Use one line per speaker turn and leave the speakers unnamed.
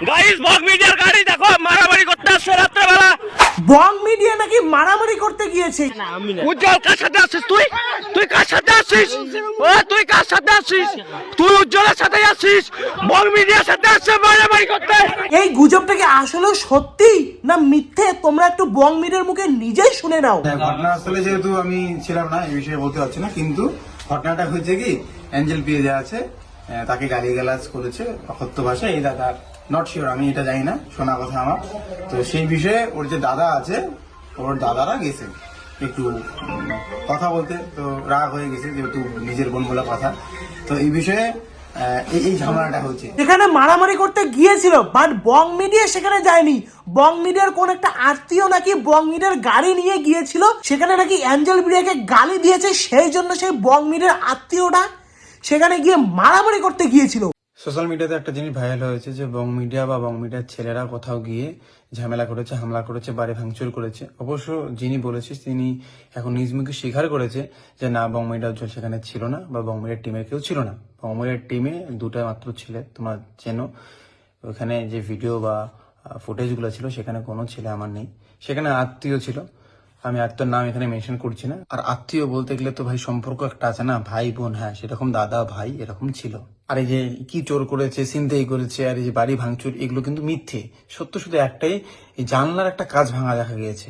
Guys বক মিডিয়ার গাড়ি দেখো মারামারি করতে আসছে রাত্রেবেলা।
বং মিডিয়া নাকি মারামারি করতে গিয়েছে?
উজ্জ্বল কার সাথে আসছিস তুই? তুই কার সাথে আসছিস ও তুই কার সাথে আসছিস তুই উজ্জ্বলের সাথে আসছিস বক মিডিয়ার সাথে আসছে মারামারি করতে।
এই গুজবটা কি আসলে সত্যি না মিথ্যে? তোমরা একটু বং মিডিয়ার মুখে নিজেই শুনে নাও।
হ্যাঁ, ঘটনাস্থলে যেহেতু আমি ছিলাম না এই বিষয়ে বলতে পারছি না কিন্তু ঘটনাটা হয়েছে কি অ্যাঞ্জেল পেয়ে যে আছে তাকে গালি গালাজ করেছে অকথ্য ভাষায় এই দাদা নট শিওর আমি এটা জানি না, শোনা কথা আমার। তো সেই বিষয়ে ওর যে দাদা আছে, ওর দাদারা গেছে। একটু কথা বলতে, তো রাগ হয়ে গেছে যেহেতু নিজের বোন বলা কথা। তো এই বিষয়ে এই ঝামেলাটা হয়েছে
এখানে মারামারি করতে গিয়েছিল বাট বং মিডিয়া সেখানে যায়নি। বং মিডিয়ার কোন একটা আত্মীয় নাকি বং মিডিয়ার গাড়ি নিয়ে গিয়েছিল, সেখানে নাকি অ্যাঞ্জেল মিডিয়াকে গালি দিয়েছে, সেই জন্য সেই বং মিডিয়ার আত্মীয়টা সেখানে গিয়ে মারামারি করতে গিয়েছিল।
সোশ্যাল মিডিয়াতে একটা জিনিস ভাইরাল হয়েছে যে, বং মিডিয়া বা বং মিডিয়ার ছেলেরা কোথাও গিয়ে ঝামেলা করেছে, হামলা করেছে, বাড়ি ভাঙচুর করেছে। অবশ্য যিনি বলেছে, তিনি এখন নিজ মুখে স্বীকার করেছে যে, না, বং মিডিয়া উজ্জ্বল সেখানে ছিল না বা বং মিডিয়ার টিমের কেউ ছিল না। বং মিডিয়ার টিমে দুটা মাত্র ছেলে, তোমার চেনো। ওখানে যে ভিডিও বা ফুটেজগুলো ছিল, সেখানে কোনো ছেলে আমার নেই। সেখানে আত্মীয় ছিল। আমি একটার নাম এখানে মেনশন করছি না। আর আত্মীয় বলতে গেলে তো ভাই সম্পর্ক একটা আছে না? ভাই বোন হ্যাঁ সেরকম দাদা, ভাই এরকম ছিল। আর এই যে কি চোর করেছে সিন্দেই করেছে, আর এই যে বাড়ি ভাঙচুর, এগুলো কিন্তু মিথ্যে। সত্য শুধু একটাই জানলার একটা কাজ ভাঙা দেখা গিয়েছে।